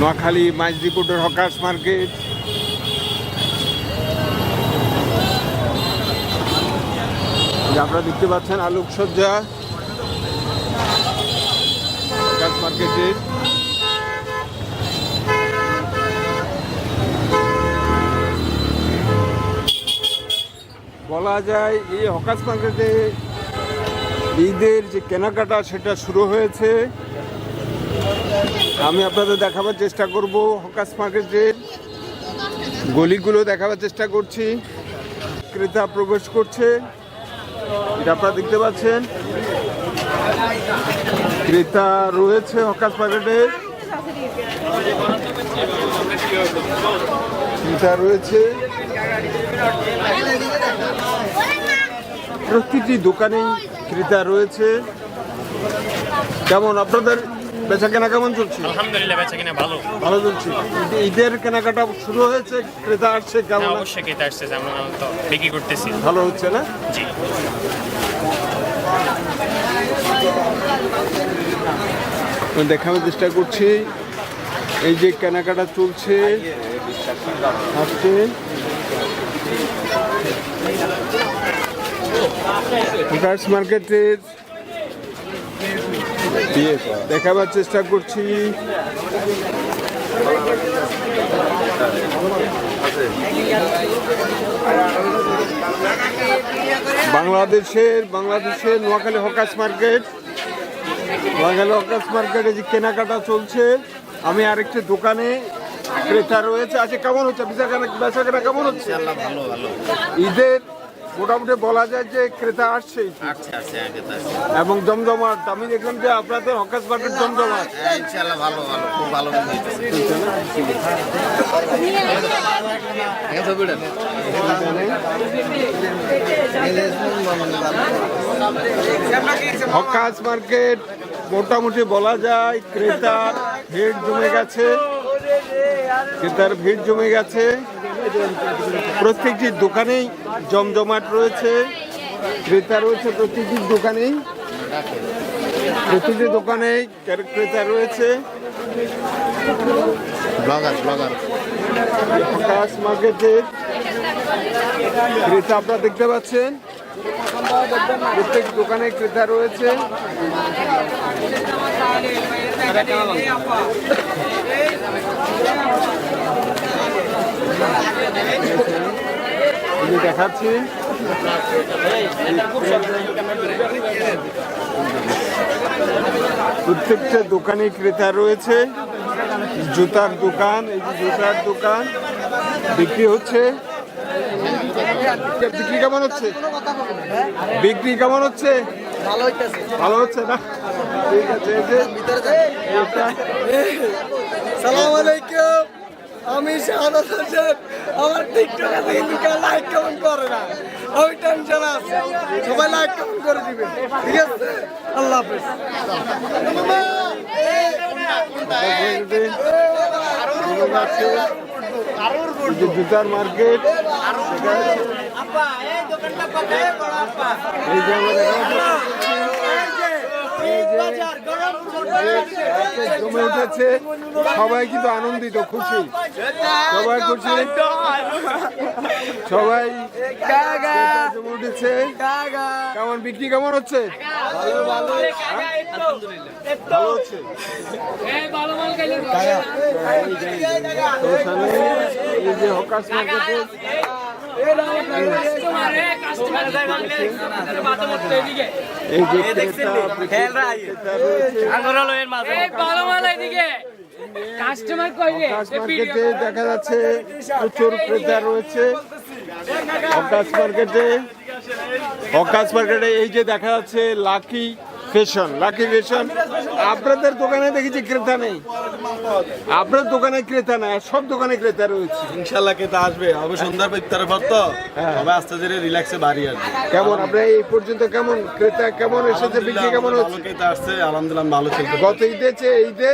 Noakhali মাইজদিপুরের hawkers market. আপনারা দেখতে পাচ্ছেন আলোকসজ্জা। মার্কেটের বলা যায়, এই হকার্স মার্কেটে ঈদের যে কেনাকাটা, সেটা শুরু হয়েছে। আমি আপনাদের দেখাবার চেষ্টা করব হকার্স মার্কেটের গলিগুলো দেখাবার চেষ্টা করছি। ক্রেতা প্রবেশ করছে। এটা আপনারা দেখতে পাচ্ছেন। ক্রেতা রয়েছে হকাস মার্কেটে। ক্রেতা রয়েছে। প্রতিটি দোকানেই ক্রেতা রয়েছে। কেমন আপনাদের বেচা কেনা কেমন চলছে? আলহামদুলিল্লাহ বেচা কিনা ভালো। ভালো চলছে। ঈদের কেনাকাটা শুরু হয়েছে ক্রেতা আসছে হ্যাঁ, কেমন অবশ্যই খেতে আসছে যেমন তো বিক্রি করতেছি। ভালো হচ্ছে না? জি। দেখানোর চেষ্টা করছি। এই যে কেনাকাটা চলছে আসছে। মার্কেটের দেখাবার চেষ্টা করছি। বাংলাদেশের বাংলাদেশের Noakhali hawkers market. Bangali hawkers মার্কেটে যে কেনাকাটা চলছে আমি আরেকটি দোকানে ক্রেতা রয়েছে। আচ্ছা কেমন হচ্ছে? বেচা কেনা কেমন হচ্ছে? ঈদের মোটামুটি বলা যায় যে ক্রেতা আসছে আচ্ছা আচ্ছা এবং জমজমাট আমি দেখলাম যে আপনাদের হকাস মার্কেট জমজমাট। ইনশাআল্লাহ ভালো ভালো খুব ভালো হকার্স মার্কেট মোটামুটি বলা যায় ক্রেতার ভিড় জমে গেছে। ক্রেতার ভিড় জমে গেছে। প্রত্যেকটি দোকানেই জমজমাট রয়েছে ক্রেতা রয়েছে প্রত্যেকটি দোকানেই প্রতিটি দোকানে ক্রেতা রয়েছে। হকার্স মার্কেটের ক্রেতা আপনারা দেখতে পাচ্ছেন। প্রত্যেক দোকানে ক্রেতা রয়েছে। যে দেখাচ্ছি। প্রত্যেকটা দোকানে ক্রেতা রয়েছে। জুতার দোকান এই যে জুতার দোকান। বিক্রি হচ্ছে। বিক্রি কেমন হচ্ছে? বিক্রি কেমন হচ্ছে? ভালো হচ্ছে না? ঠিক আছে এই সালাম আলাইকুম। আমি শাহাদাত হোসেন আমার টিকটক আছে কিন্তু কেউ লাইক কমেন্ট করে না। আমি টেনশন আছে। সবাই লাইক কমেন্ট করে দিবে। ঠিক আছে? আল্লাহ হাফেজ। জুতার মার্কেট। এই যে দেখাচ্ছি জমে উঠেছে সবাই কিন্তু আনন্দিত, খুশি। সবাই খুশি? সবাই উঠেছে। কেমন, বিক্রি কেমন হচ্ছে? এই যে মার্কেটে এই যে মার্কেটে দেখা যাচ্ছে প্রচুর ক্রেতা রয়েছে। হকার্স মার্কেটে হকার্স মার্কেটে এই যে দেখা যাচ্ছে লাকি ফ্যাশন লাকি ফেশন আপনাদের দোকানে দেখেছি ক্রেতা নেই। আপনার দোকানে ক্রেতা নাই সব দোকানে ক্রেতা রয়েছে। ইনশাল্লাহ কে তা আসবে। হবে সন্ধ্যার ইফতারের পর তো হ্যাঁ। সবাই আস্তে ধীরে রিল্যাক্সে বাড়ি আসবে। কেমন? আপনার এই পর্যন্ত কেমন? ক্রেতা কেমন এসেছে? বিক্রি কেমন হচ্ছে? কে তা আসছে আলহামদুলিল্লাহ ভালো চলছে। গত ঈদে চেয়ে এই ঈদে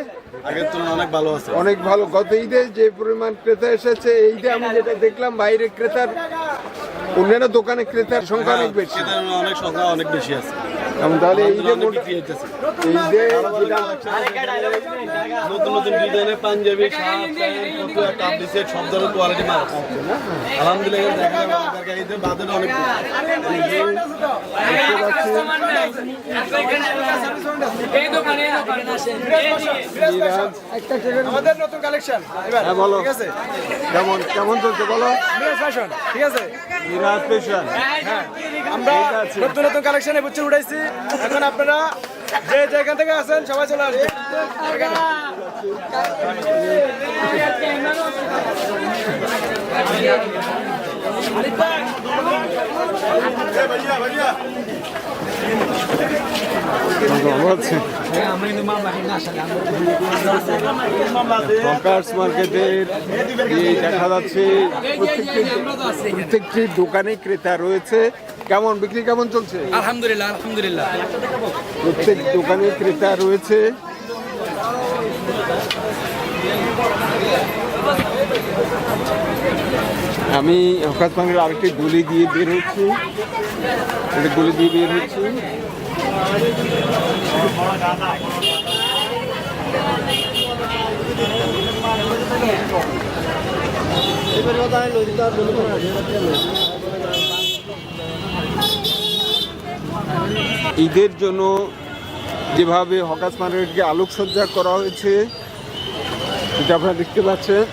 আগের তুলনায় অনেক ভালো আছে। অনেক ভালো। গত ঈদে যে পরিমাণ ক্রেতা এসেছে এই ঈদে আমি যেটা দেখলাম বাইরে ক্রেতার অন্যান্য দোকানে ক্রেতার সংখ্যা অনেক বেশি। কেতার অনেক সংখ্যা অনেক বেশি আছে। আমি তাহলে এই যে মোটা- বিক্রি হইতেছে এই যে নতুন নতুন ডিজাইনের পাঞ্জাবি শার্ট কাবলি সেট সব ধরনের কোয়ালিটি মাল আছে আলহামদুলিল্লাহ দেখা যায় আমাদের গাড়িতে বাজেট অনেক আমাদের নতুন কালেকশন হ্যাঁ বলো। ঠিক আছে কেমন কেমন চলছে বলো? ফ্যাশন ঠিক আছে? ফ্যাশন। আমরা নতুন নতুন কালেকশনে বুঝছে উঠাইছি এখন আপনারা যে যেখান থেকে আসেন সবাই চলে আসবে আছে কঙ্কার্স মার্কেটের দেখা যাচ্ছে প্রত্যেকটি প্রত্যেকটি দোকানে ক্রেতা রয়েছে। কেমন বিক্রি কেমন চলছে? আলহামদুলিল্লাহ আলহামদুলিল্লাহ। প্রত্যেক দোকানে ক্রেতা রয়েছে। আমি হকাত বাংলার আরেকটি গলি দিয়ে বের হচ্ছি। একটা গলি দিয়ে বের হচ্ছি। ঈদের জন্য যেভাবে হকাস মার্কেটকে আলোকসজ্জা করা হয়েছে এটা আপনারা দেখতে পাচ্ছেন।